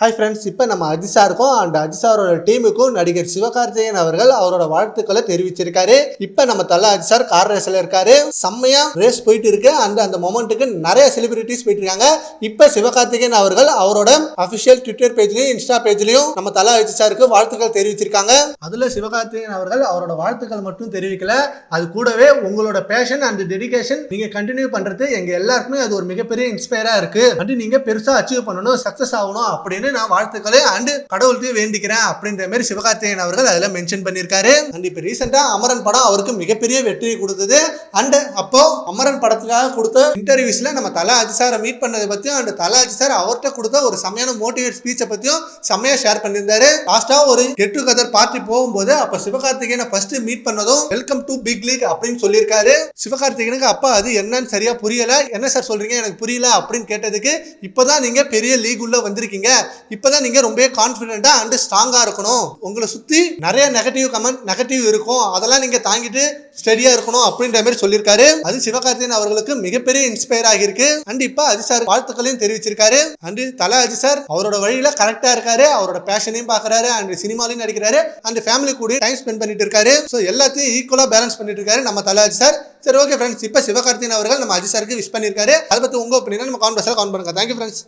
Hi friends இப்போ நம்ம அஜிசாருக்கும் and Ajith சாரோட டீமுக்கும் நடிகர் சிவகார்த்திகேயன் அவர்கள் அவரோட வாழ்த்துக்களை தெரிவிச்சிருக்காரு. இப்போ நம்ம தல அஜித் சார் கார் ரேஸ்ல இருக்காரு. செம்மையா ரேஸ் போயிட்டு இருக்கு அந்த அந்த மொமெண்ட்டுக்கு நிறைய செலிபிரிட்டிஸ் போயிட்டு இருக்காங்க இப்போ சிவகார்த்திகேயன் அவர்கள் அவரோட அபிஷியல் ட்விட்டர் பேஜ்லயும் இன்ஸ்டா பேஜ்லயும் நம்ம தல அஜிஷாருக்கு வாழ்த்துக்கள் தெரிவிச்சிருக்காங்க. அதுல சிவகார்த்திகேயன் அவர்கள் அவரோட வாழ்த்துக்கள் மட்டும் தெரிவிக்கல. அது கூடவே உங்களோட பேஷன் அண்ட் டெடிகேஷன் நீங்க கண்டினியூ பண்றது எங்க எல்லாருக்குமே அது ஒரு மிகப்பெரிய இன்ஸ்பயரா இருக்கு. அண்ட் நீங்க பெருசா அச்சீவ் பண்ணணும் சக்சஸ் ஆகணும் அப்படின்னு நான் வாழ்த்துக்களை அண்ட் கடவுளுக்கு வேண்டிக்கிறேன் அப்படின்ற மாதிரி சிவகார்த்திகேயன் அவர்கள் அதில் மென்ஷன் பண்ணியிருக்காரு. அண்ட் இப்போ ரீசெண்டா அமரன் படம் அவருக்கு மிகப்பெரிய வெற்றியை கொடுத்தது. அண்ட் அப்போ அமரன் படத்துக்காக கொடுத்த இன்டர்வியூஸ்ல நம்ம தலா அஜி சாரை மீட் பண்ணதை பத்தியும் அண்ட் தலா அஜி சார் அவர்கிட்ட கொடுத்த ஒரு செம்மையான மோட்டிவேட் ஸ்பீச்சை பத்தியும் செம்மையா ஷேர் பண்ணியிருந்தாரு. லாஸ்டா ஒரு கெட் டுகெதர் பார்ட்டி போகும்போது அப்ப சிவகார்த்திகேயனை ஃபர்ஸ்ட் மீட் பண்ணதும் வெல்கம் டு பிக் லீக் அப்படின்னு சொல்லியிருக்காரு. சிவகார்த்திகேயனுக்கு அப்பா அது என்னன்னு சரியா புரியல. என்ன சார் சொல்றீங்க? எனக்கு புரியல அப்படின்னு கேட்டதுக்கு இப்போதான் நீங்க பெரிய லீக் உள்ள வந்திருக்கீங்க. இப்பதான் நீங்க ரொம்ப கான்ஃபிடென்ட்டாக அண்ட் ஸ்ட்ராங்கா இருக்கணும். உங்களை சுத்தி நிறைய நெகட்டிவ் கமெண்ட் நெகட்டிவ் இருக்கும். அதெல்லாம் நீங்க தாங்கிட்டு ஸ்டெடியா இருக்கணும் அப்படின்ற மாதிரி சொல்லியிருக்காரு. அது சிவகார்த்திகேயன் அவர்களுக்கு மிகப்பெரிய இன்ஸ்பயர் ஆகியிருக்கு. அண்ட் இப்ப அஜி சார் வாழ்த்துக்களையும் தெரிவிச்சிருக்காரு. அண்ட் தலை அஜி சார் அவரோட வழியில கரெக்டா இருக்காரு. அவரோட பேஷனையும் பாக்குறாரு அண்ட் சினிமாலையும் நடிக்கிறாரு. அண்ட் ஃபேமிலி கூட டைம் ஸ்பெண்ட் பண்ணிட்டு இருக்காரு. ஸோ எல்லாத்தையும் ஈக்குவலா பேலன்ஸ் பண்ணிட்டு இருக்காரு நம்ம தலை அஜி சார். சரி ஓகே ஃப்ரெண்ட்ஸ் இப்போ சிவகார்த்தியன் அவர்கள் நம்ம அஜி சாருக்கு விஷ் பண்ணியிருக்காரு. அதை பத்தி உங்க ஒப்பீனியன் நம்ம கான்வர்ஸாக கவுண்ட் பண்ணுங்க. Thank you friends